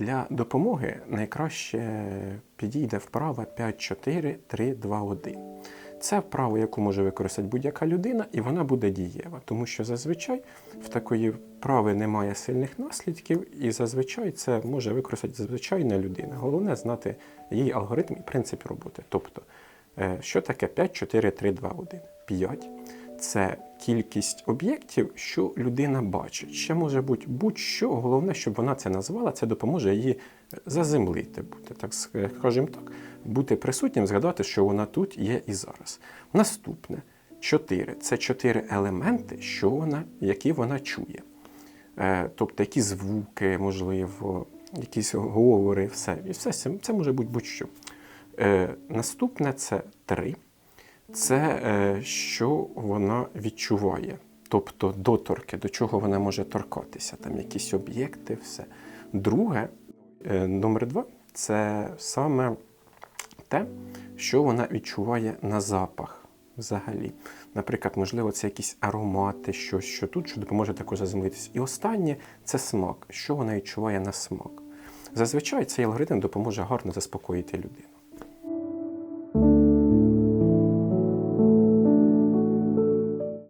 Для допомоги найкраще підійде вправа 5-4-3-2-1. Це вправа, яку може використати будь-яка людина, і вона буде дієва, тому що зазвичай в такої вправи немає сильних наслідків, і зазвичай це може використати звичайна людина. Головне знати її алгоритм і принцип роботи. Тобто, е, що таке 5-4-3-2-1? 5 це кількість об'єктів, що людина бачить. Ще може бути будь-що. Головне, щоб вона це назвала, це допоможе її заземлити, бути, так скажімо так, бути присутнім, згадати, що вона тут є і зараз. Наступне чотири це чотири елементи, що вона, які вона чує. Е, тобто які звуки, можливо, якісь говори, все. І все це, може бути будь-що. Е, наступне це три це е, що вона відчуває, тобто доторки, до чого вона може торкатися, там якісь об'єкти, все. Друге, е, номер два це саме те, що вона відчуває на запах взагалі. Наприклад, можливо, це якісь аромати, щось, що тут, що допоможе також заземлитися. І останнє це смак, що вона відчуває на смак. Зазвичай цей алгоритм допоможе гарно заспокоїти людину.